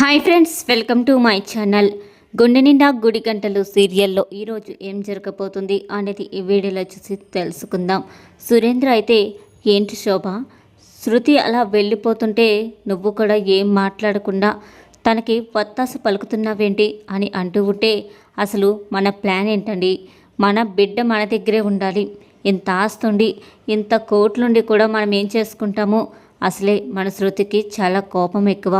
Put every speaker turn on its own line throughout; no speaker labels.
Hi friends welcome to my channel. గుండె నిండా గుడి గంటలు సీరియల్లో ఈరోజు ఏం జరగబోతుంది అనేది ఈ వీడియోలో చూసి తెలుసుకుందాం. సురేంద్ర అయితే ఏంటి శోభ? శృతి అలా వెళ్ళిపోతుంటే నువ్వు కూడా ఏం మాట్లాడకుండా తనకి వత్తాస పలుకుతున్నావేంటి? అని అంటూ ఉంటే అసలు మన ప్లాన్ ఏంటండి? మన బిడ్డ మన దగ్గరే ఉండాలి. ఇంత ఆస్తుండి ఇంత కోట్లుండి కూడా మనం ఏం చేసుకుంటాము? అసలే మన శృతికి చాలా కోపం ఎక్కువ.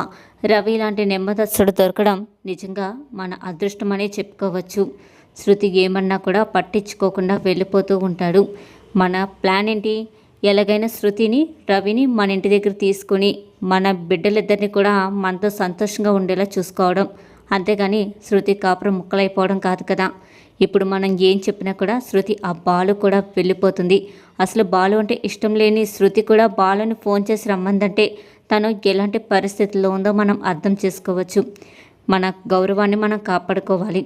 రవి లాంటి నెమ్మదస్తుడు దొరకడం నిజంగా మన అదృష్టమనే చెప్పుకోవచ్చు. శృతి ఏమన్నా కూడా పట్టించుకోకుండా వెళ్ళిపోతూ ఉంటాడు. మన ప్లాన్ ఏంటి? ఎలాగైనా శృతిని రవిని మన ఇంటి దగ్గర తీసుకుని మన బిడ్డలిద్దరిని కూడా మనతో సంతోషంగా ఉండేలా చూసుకోవడం. అంతేగాని శృతి కాపురం ముక్కలైపోవడం కాదు కదా. ఇప్పుడు మనం ఏం చెప్పినా కూడా శృతి ఆ బాలు కూడా వెళ్ళిపోతుంది. అసలు బాలు అంటే ఇష్టం లేని శృతి కూడా బాలుని ఫోన్ చేసి రమ్మందంటే తను ఎలాంటి పరిస్థితుల్లో ఉందో మనం అర్థం చేసుకోవచ్చు. మన గౌరవాన్ని మనం కాపాడుకోవాలి.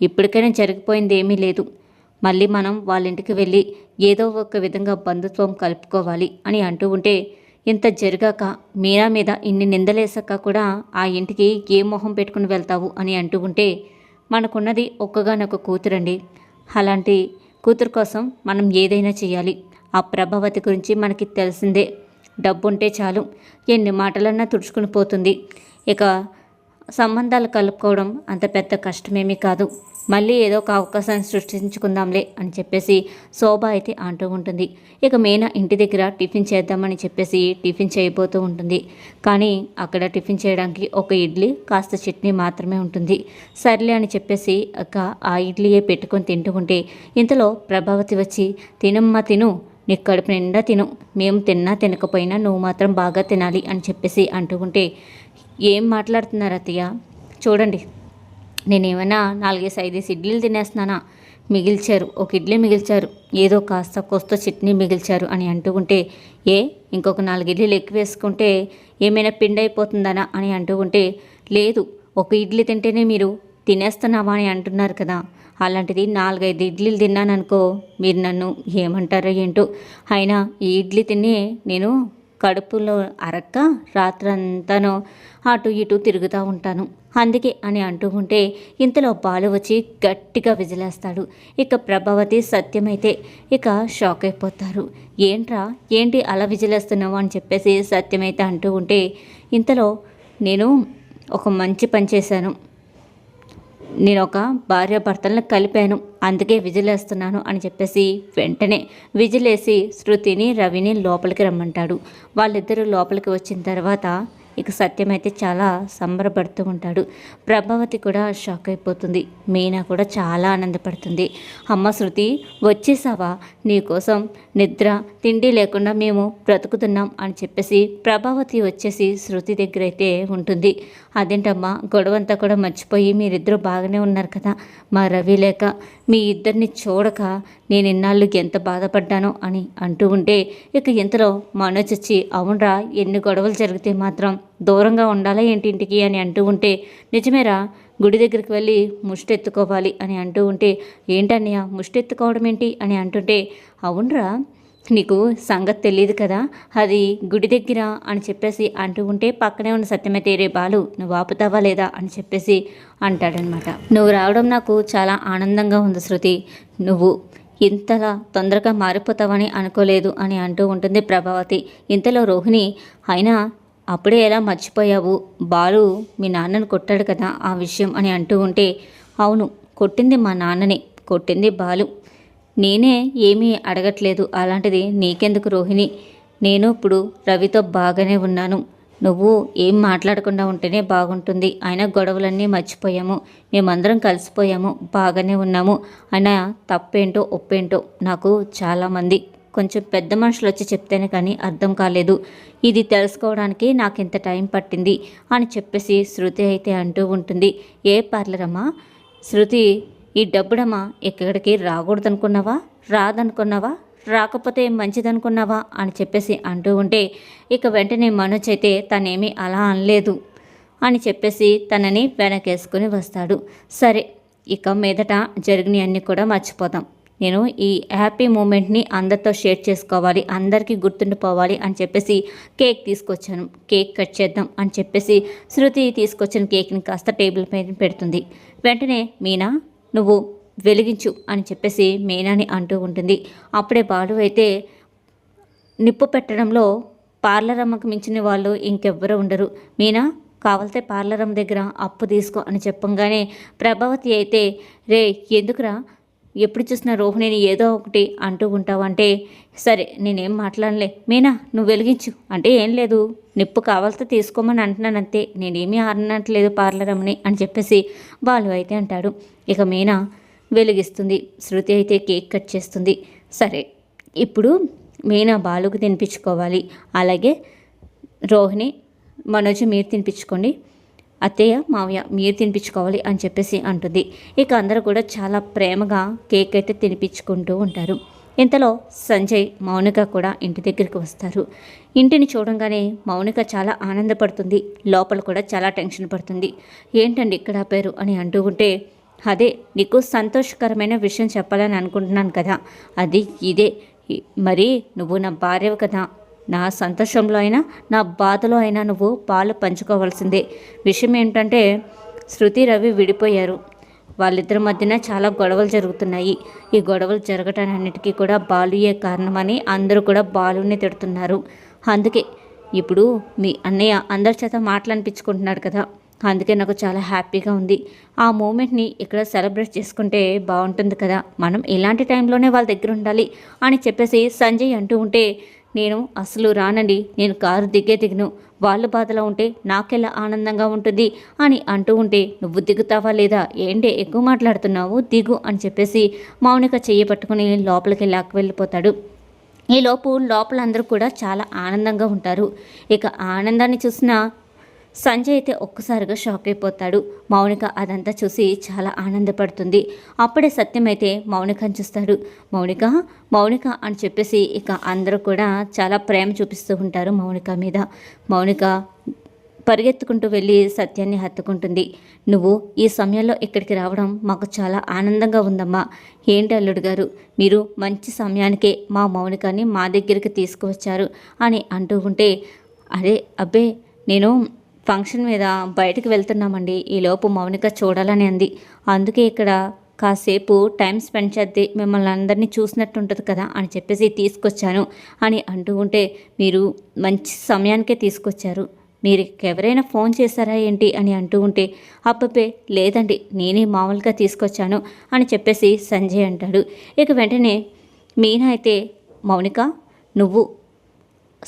ఇప్పటికైనా జరిగిపోయింది ఏమీ లేదు. మళ్ళీ మనం వాళ్ళ ఇంటికి వెళ్ళి ఏదో ఒక విధంగా బంధుత్వం కలుపుకోవాలి అని అంటూ ఉంటే ఇంత జరిగాక మీరా మీద ఇన్ని నిందలేసాక కూడా ఆ ఇంటికి ఏ మొహం పెట్టుకుని వెళ్తావు అని అంటూ ఉంటే మనకున్నది ఒక్కగానొక కూతురండి. అలాంటి కూతురు కోసం మనం ఏదైనా చేయాలి ఆ ప్రభావతి గురించి మనకి తెలిసిందే. డబ్బుంటే చాలు. ఎన్ని మాటలన్నా తుడుచుకుని పోతుంది. ఇక సంబంధాలు కలుపుకోవడం అంత పెద్ద కష్టమేమీ కాదు. మళ్ళీ ఏదో ఒక అవకాశాన్ని సృష్టించుకుందాంలే అని చెప్పేసి శోభ అయితే అంటూ ఉంటుంది. ఇక మీనా ఇంటి దగ్గర టిఫిన్ చేద్దామని చెప్పేసి టిఫిన్ చేయబోతూ ఉంటుంది. కానీ అక్కడ టిఫిన్ చేయడానికి ఒక ఇడ్లీ కాస్త చట్నీ మాత్రమే ఉంటుంది. సర్లే అని చెప్పేసి ఇక ఆ ఇడ్లీయే పెట్టుకొని తింటూ ఉంటే ఇంతలో ప్రభావతి వచ్చి తినమ్మా తిను. నీ కడుపు నిండా తిను. మేము తిన్నా తినకపోయినా నువ్వు మాత్రం బాగా తినాలి అని చెప్పేసి అంటూ ఉంటే ఏం మాట్లాడుతున్నారు అత్తయ్య? చూడండి. నేనేమైనా నాలుగేసి ఐదేసి ఇడ్లీలు తినేస్తున్నానా? మిగిల్చారు. ఒక ఇడ్లీ మిగిల్చారు. ఏదో కాస్త కొస్త చట్నీ మిగిల్చారు అని అంటుకుంటే ఏ? ఇంకొక నాలుగు ఇడ్లీలు ఎక్కువ వేసుకుంటే ఏమైనా పిండి అయిపోతుందనా అని అంటుకుంటే లేదు. ఒక ఇడ్లీ తింటేనే మీరు తినేస్తున్నావా అని అంటున్నారు కదా. అలాంటిది నాలుగైదు ఇడ్లీలు తిన్నాననుకో మీరు నన్ను ఏమంటారో ఏంటో. అయినా ఈ ఇడ్లీ తిని నేను కడుపులో అరక్క రాత్రంతాను అటు ఇటు తిరుగుతూ ఉంటాను. అందుకే అని అంటూ ఉంటే ఇంతలో బాలు వచ్చి గట్టిగా విజిలేస్తాడు. ఇక ప్రభావతి సత్యమైతే ఇక షాక్ అయిపోతారు. ఏంట్రా? ఏంటి అలా విజిలేస్తున్నావు? అని చెప్పేసి సత్యమైతే అంటూ ఉంటే ఇంతలో నేను ఒక మంచి పని చేశాను. నేను ఒక భార్య భర్తలను కలిపాను. అందుకే విజిలేస్తున్నాను అని చెప్పేసి వెంటనే విజిలేసి శృతిని రవిని లోపలికి రమ్మంటాడు. వాళ్ళిద్దరూ లోపలికి వచ్చిన తర్వాత ఇక సత్యం అయితే చాలా సంబరపడుతూ ఉంటాడు. ప్రభావతి కూడా షాక్ అయిపోతుంది. మీనా కూడా చాలా ఆనందపడుతుంది. అమ్మ శృతి వచ్చేసావా? నీకోసం నిద్ర తిండి లేకుండా మేము బ్రతుకుతున్నాం అని చెప్పేసి ప్రభావతి వచ్చేసి శృతి దగ్గర అయితే ఉంటుంది. అదేంటమ్మా గొడవంతా కూడా మర్చిపోయి మీరిద్దరూ బాగానే ఉన్నారు కదా. మా రవి లేక మీ ఇద్దరిని చూడక నేను ఇన్నాళ్ళు ఎంత బాధపడ్డానో అని అంటూ ఉంటే ఇక ఇంతలో మనోజ్ వచ్చి అవునరా ఎన్ని గొడవలు జరిగితే మాత్రం దూరంగా ఉండాలా ఏంటి ఇంటికి? అని అంటూ ఉంటే నిజమేరా గుడి దగ్గరికి వెళ్ళి ముష్టెత్తుకోవాలి అని అంటూ ఉంటే ఏంటన్నయ్య ముష్టెత్తుకోవడం ఏంటి అని అంటుంటే అవునరా నీకు సంగతి తెలియదు కదా? అది గుడి దగ్గర అని చెప్పేసి అంటూ ఉంటే పక్కనే ఉన్న సత్యమే రే బాలు నువ్వు ఆపుతావా లేదా? అని చెప్పేసి అంటాడనమాట నువ్వు రావడం నాకు చాలా ఆనందంగా ఉంది శృతి. నువ్వు ఇంతలా తొందరగా మారిపోతావని అనుకోలేదు అని అంటూ ఉంటుంది ప్రభావతి. ఇంతలో రోహిణి అయినా అప్పుడే ఎలా మర్చిపోయావు? బాలు మీ నాన్నను కొట్టాడు కదా ఆ విషయం అని అంటూ ఉంటే అవును కొట్టింది మా నాన్నని. కొట్టింది బాలు. నేనే ఏమీ అడగట్లేదు. అలాంటిది నీకెందుకు రోహిణి? నేను ఇప్పుడు రవితో బాగానే ఉన్నాను. నువ్వు ఏం మాట్లాడకుండా ఉంటేనే బాగుంటుంది. అయినా గొడవలన్నీ మర్చిపోయాము. మేమందరం కలిసిపోయాము. బాగానే ఉన్నాము. అయినా తప్పేంటో ఒప్పేంటో నాకు చాలామంది కొంచెం పెద్ద మనుషులు వచ్చి చెప్తేనే కానీ అర్థం కాలేదు. ఇది తెలుసుకోవడానికి నాకు ఇంత టైం పట్టింది అని చెప్పేసి శృతి అయితే అంటూ ఉంటుంది. ఏ పార్లరమ్మా శృతి ఈ డబ్బుడమ్మా ఎక్కడికి రాకూడదనుకున్నావా? రాదనుకున్నావా? రాకపోతే మంచిదనుకున్నావా? అని చెప్పేసి అంటూ ఉంటే ఇక వెంటనే మనోజ్ అయితే తనేమీ అలా అనలేదు అని చెప్పేసి తనని వెనకేసుకుని వస్తాడు. సరే ఇక మీదట జరిగినవన్నీ కూడా మర్చిపోదాం. నేను ఈ హ్యాపీ మూమెంట్ని అందరితో షేర్ చేసుకోవాలి అందరికీ గుర్తుండిపోవాలి అని చెప్పేసి కేక్ తీసుకొచ్చాను. కేక్ కట్ చేద్దాం అని చెప్పేసి శృతి తీసుకొచ్చిన కేక్ని కాస్త టేబుల్ పైన పెడుతుంది. వెంటనే మీనా నువ్వు వెలిగించు అని చెప్పేసి మీనాని అంటూ ఉంటుంది. అప్పుడే బాలు అయితే నిప్పు పెట్టడంలో పార్లర్ అమ్మకు మించిన వాళ్ళు ఇంకెవ్వరూ ఉండరు. మీనా కావాలితే పార్లర్ అమ్మ దగ్గర అప్పు తీసుకో అని చెప్పంగానే ప్రభావతి అయితే రే ఎందుకురా? ఎప్పుడు చూసినా రోహిణిని ఏదో ఒకటి అంటూ ఉంటావంటే సరే నేనేం మాట్లాడలే. మీనా నువ్వు వెలిగించు. అంటే ఏం లేదు. నిప్పు కావాల్సి తీసుకోమని అంటున్నాను అంతే. నేనేమీ అనట్లేదు పార్లరమ్మని అని చెప్పేసి బాలు అయితే అంటాడు. ఇక మీనా వెలిగిస్తుంది. శృతి అయితే కేక్ కట్ చేస్తుంది. సరే ఇప్పుడు మీనా బాలుకు తినిపించుకోవాలి. అలాగే రోహిణి మనోజ్ మీరు తినిపించుకోండి. అత్తయ్య మావయ్య మీరు తినిపించుకోవాలి అని చెప్పేసి అంటుంది. ఇక అందరూ కూడా చాలా ప్రేమగా కేక్ అయితే తినిపించుకుంటూ ఉంటారు. ఇంతలో సంజయ్ మౌనిక కూడా ఇంటి దగ్గరికి వస్తారు. ఇంటిని చూడంగానే మౌనిక చాలా ఆనందపడుతుంది. లోపల కూడా చాలా టెన్షన్ పడుతుంది. ఏంటండి ఇక్కడ పేరు అని అంటూ ఉంటే అదే నీకు సంతోషకరమైన విషయం చెప్పాలని అనుకుంటున్నాను కదా. అది ఇదే. మరి నువ్వు నా భార్యవు కదా. నా సంతోషంలో అయినా నా బాధలో అయినా నువ్వు పాలు పంచుకోవాల్సిందే. విషయం ఏంటంటే శృతి రవి విడిపోయారు. వాళ్ళిద్దరి మధ్యన చాలా గొడవలు జరుగుతున్నాయి. ఈ గొడవలు జరగటాన్నిటికీ కూడా బాలుయే కారణమని అందరూ కూడా బాలుని తిడుతున్నారు. అందుకే ఇప్పుడు మీ అన్నయ్య అందరి చేత మాటలనిపించుకుంటున్నాడు కదా. అందుకే నాకు చాలా హ్యాపీగా ఉంది. ఆ మూమెంట్ని ఇక్కడ సెలబ్రేట్ చేసుకుంటే బాగుంటుంది కదా. మనం ఇలాంటి టైంలోనే వాళ్ళ దగ్గర ఉండాలి అని చెప్పేసి సంజయ్ అంటూ ఉంటే నేను అసలు రానండి నేను కారు దిగే దిగను. వాళ్ళు బాధలో ఉంటే నాకెలా ఆనందంగా ఉంటుంది అని అంటూ ఉంటే నువ్వు దిగుతావా లేదా? ఏంటే ఎక్కువ మాట్లాడుతున్నావు? దిగు అని చెప్పేసి మౌనిక చెయ్యి పట్టుకుని లోపలికి లాక్కు వెళ్ళిపోతాడు. ఈ లోపు లోపల అందరూ కూడా చాలా ఆనందంగా ఉంటారు. ఇక ఆనందాన్ని చూసిన సంజయ్ అయితే ఒక్కసారిగా షాక్ అయిపోతాడు. మౌనిక అదంతా చూసి చాలా ఆనందపడుతుంది. అప్పుడే సత్యం అయితే మౌనికని చూస్తాడు. మౌనిక మౌనిక అని చెప్పేసి ఇక అందరూ కూడా చాలా ప్రేమ చూపిస్తూ ఉంటారు మౌనిక మీద. మౌనిక పరిగెత్తుకుంటూ వెళ్ళి సత్యాన్ని హత్తుకుంటుంది. నువ్వు ఈ సమయంలో ఇక్కడికి రావడం మాకు చాలా ఆనందంగా ఉందమ్మా. ఏంటి అల్లుడు గారు మీరు మంచి సమయానికే మా మౌనికాని మా దగ్గరికి తీసుకువచ్చారు అని అంటూ ఉంటే అరే అబ్బే నేను ఫంక్షన్ మీద బయటకు వెళ్తున్నామండి. ఈలోపు మౌనిక చూడాలని అంది. అందుకే ఇక్కడ కాసేపు టైం స్పెండ్ చేద్ది. మిమ్మల్ని అందరినీ చూసినట్టు ఉంటుంది కదా అని చెప్పేసి తీసుకొచ్చాను అని అంటూ ఉంటే మీరు మంచి సమయానికే తీసుకొచ్చారు. మీరు ఎవరైనా ఫోన్ చేశారా ఏంటి అని అంటూ ఉంటే అప్పపే లేదండి నేనే మామూలుగా తీసుకొచ్చాను అని చెప్పేసి సంజయ్ అంటాడు. ఇక వెంటనే మీనా అయితే మౌనిక నువ్వు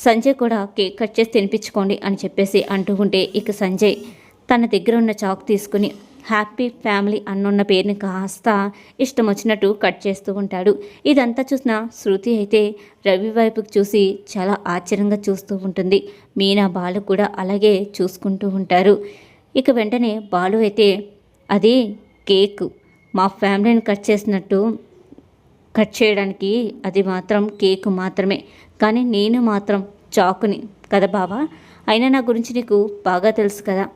సంజయ్ కూడా కేక్ కట్ చేసి తినిపించుకోండి అని చెప్పేసి అంటూ ఉంటే ఇక సంజయ్ తన దగ్గర ఉన్న చాక్ తీసుకుని హ్యాపీ ఫ్యామిలీ అన్నున్న పేరుని కాస్త ఇష్టం వచ్చినట్టు కట్ చేస్తూ ఉంటాడు. ఇదంతా చూసిన శృతి అయితే రవి వైపుకి చూసి చాలా ఆశ్చర్యంగా చూస్తూ ఉంటుంది. మీనా బాలు కూడా అలాగే చూసుకుంటూ ఉంటారు. ఇక వెంటనే బాలు అయితే అది కేక్ మా ఫ్యామిలీని కట్ చేసినట్టు కట్ చేయడానికి అది మాత్రం కేక్ మాత్రమే. కానీ నేను మాత్రం చాకుని కదా బావా? అయినా నా గురించి నీకు బాగా తెలుసు కదా?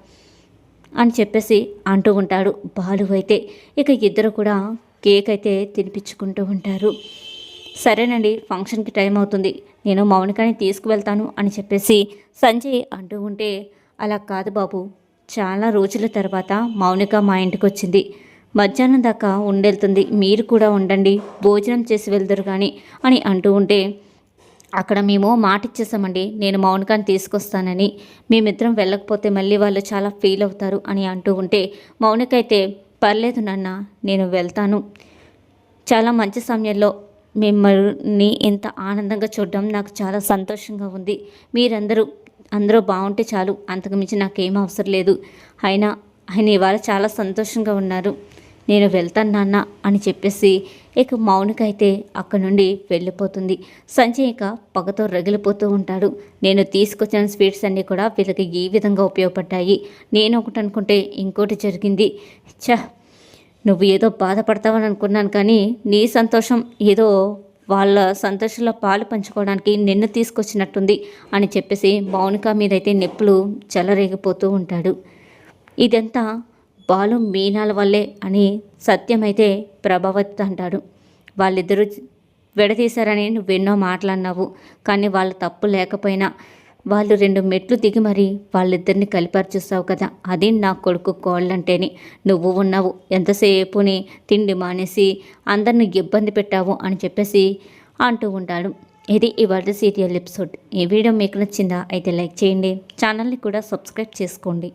అని చెప్పేసి అంటూ ఉంటాడు బాలు అయితే. ఇక ఇద్దరు కూడా కేక్ అయితే తినిపించుకుంటూ ఉంటారు. సరేనండి ఫంక్షన్కి టైం అవుతుంది. నేను మౌనికాని తీసుకువెళ్తాను అని చెప్పేసి సంజయ్ అంటూ ఉంటే అలా కాదు బాబు. చాలా రోజుల తర్వాత మౌనిక మా ఇంటికి వచ్చింది మధ్యాహ్నం దాకా ఉండెళ్తుంది. మీరు కూడా ఉండండి. భోజనం చేసి వెళ్తారు కానీ అని అంటూ ఉంటే అక్కడ మేము మాట ఇచ్చేసామండి నేను మౌనకాన్ని తీసుకొస్తానని. మేమిద్దరం వెళ్ళకపోతే మళ్ళీ వాళ్ళు చాలా ఫీల్ అవుతారు అని అంటూ ఉంటే మౌనకైతే పర్లేదు నాన్న నేను వెళ్తాను. చాలా మంచి సమయంలో మిమ్మల్ని ఇంత ఆనందంగా చూడడం నాకు చాలా సంతోషంగా ఉంది. మీరందరూ అందరూ బాగుంటే చాలు. అంతకుమించి నాకేం అవసరం లేదు. అయినా ఆయన ఇవాళ చాలా సంతోషంగా ఉన్నారు. నేను వెళ్తాను నాన్న అని చెప్పేసి ఇక మౌనికైతే అయితే అక్కడి నుండి వెళ్ళిపోతుంది. సంజయ్ ఇక పగతో రగిలిపోతూ ఉంటాడు. నేను తీసుకొచ్చిన స్వీట్స్ అన్నీ కూడా వీళ్ళకి ఈ విధంగా ఉపయోగపడ్డాయి. నేను ఒకటి అనుకుంటే ఇంకోటి జరిగింది. చ నువ్వు ఏదో బాధపడతావని అనుకున్నాను కానీ నీ సంతోషం ఏదో వాళ్ళ సంతోషంలో పాలు పంచుకోవడానికి నిన్ను తీసుకొచ్చినట్టుంది అని చెప్పేసి మౌనిక మీదైతే నొప్పులు చెలరేగిపోతూ ఉంటాడు. ఇదంతా బాలు మీనాల వల్లే అని సత్యమైతే ప్రభావత్ అంటాడు. వాళ్ళిద్దరూ విడదీశారని నువ్వెన్నో మాట్లాడినావు కానీ వాళ్ళ తప్పు లేకపోయినా వాళ్ళు రెండు మెట్లు దిగి మరి వాళ్ళిద్దరిని కలిపరిచేస్తావు కదా. అది నా కొడుకు కోళ్ళంటేని. నువ్వు ఉన్నావు. ఎంతసేపుని తిండి మానేసి అందరిని ఇబ్బంది పెట్టావు అని చెప్పేసి అంటూ ఉంటాడు. ఇది ఇవాళ సీరియల్ ఎపిసోడ్. ఈ వీడియో మీకు నచ్చిందా? అయితే లైక్ చేయండి. ఛానల్ని కూడా సబ్స్క్రైబ్ చేసుకోండి.